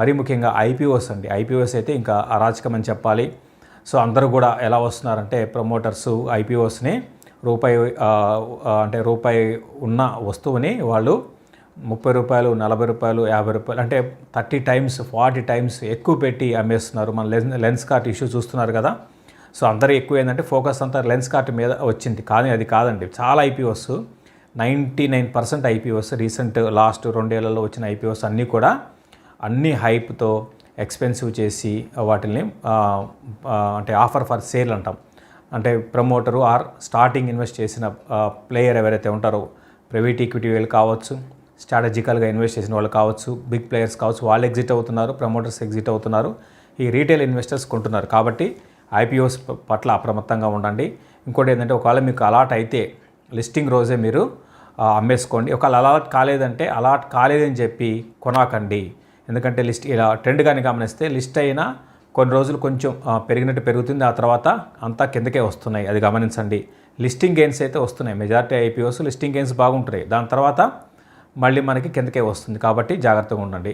మరీ ముఖ్యంగా ఐపీఓస్ అండి. ఐపీఓస్ అయితే ఇంకా అరాచకం అని చెప్పాలి. సో అందరూ కూడా ఎలా వస్తున్నారంటే ప్రమోటర్స్ ఐపీఓస్ని రూపాయి అంటే రూపాయి ఉన్న వస్తువుని వాళ్ళు ముప్పై రూపాయలు నలభై రూపాయలు యాభై రూపాయలు అంటే థర్టీ టైమ్స్ ఫార్టీ టైమ్స్ ఎక్కువ పెట్టి అమ్మేస్తున్నారు. మన లెన్స్ లెన్స్ కార్ట్ ఇష్యూ చూస్తున్నారు కదా. సో అందరూ ఎక్కువ ఏంటంటే ఫోకస్ అంతా లెన్స్ కార్ట్ మీద వచ్చింది. కానీ అది కాదండి. చాలా IPOs ninety nine percent IPOs recent last రెండేళ్ళలో వచ్చిన ఐపీఓస్ అన్నీ కూడా అన్ని హైప్తో ఎక్స్పెన్సివ్ చేసి వాటిని అంటే ఆఫర్ ఫర్ సేల్ అంటాం. అంటే ప్రమోటరు ఆర్ స్టార్టింగ్ ఇన్వెస్ట్ చేసిన ప్లేయర్ ఎవరైతే ఉంటారో ప్రైవేట్ ఈక్విటీ వాళ్ళు కావచ్చు స్ట్రాటజికల్గా ఇన్వెస్ట్ చేసిన వాళ్ళు కావచ్చు బిగ్ ప్లేయర్స్ కావచ్చు వాళ్ళు ఎగ్జిట్ అవుతున్నారు ప్రమోటర్స్ ఎగ్జిట్ అవుతున్నారు ఈ రీటైల్ ఇన్వెస్టర్స్ కొంటున్నారు. కాబట్టి ఐపీఓస్ పట్ల అప్రమత్తంగా ఉండండి. ఇంకోటి ఏంటంటే ఒకవేళ మీకు అలాట్ అయితే లిస్టింగ్ రోజే మీరు అమ్మేసుకోండి. ఒకవేళ అలాట్ కాలేదంటే అలాట్ కాలేదని చెప్పి కొనాకండి. ఎందుకంటే లిస్ట్ ఇలా ట్రెండ్ కానీ గమనిస్తే లిస్ట్ అయినా కొన్ని రోజులు కొంచెం పెరిగినట్టు పెరుగుతుంది. ఆ తర్వాత అంతా కిందకే వస్తున్నాయి. అది గమనించండి. లిస్టింగ్ గెయిన్స్ అయితే వస్తున్నాయి. మెజారిటీ ఐపీఓస్ లిస్టింగ్ గెయిన్స్ బాగుంటున్నాయి. దాని తర్వాత మళ్ళీ మనకి కిందకే వస్తుంది. కాబట్టి జాగ్రత్తగా ఉండండి.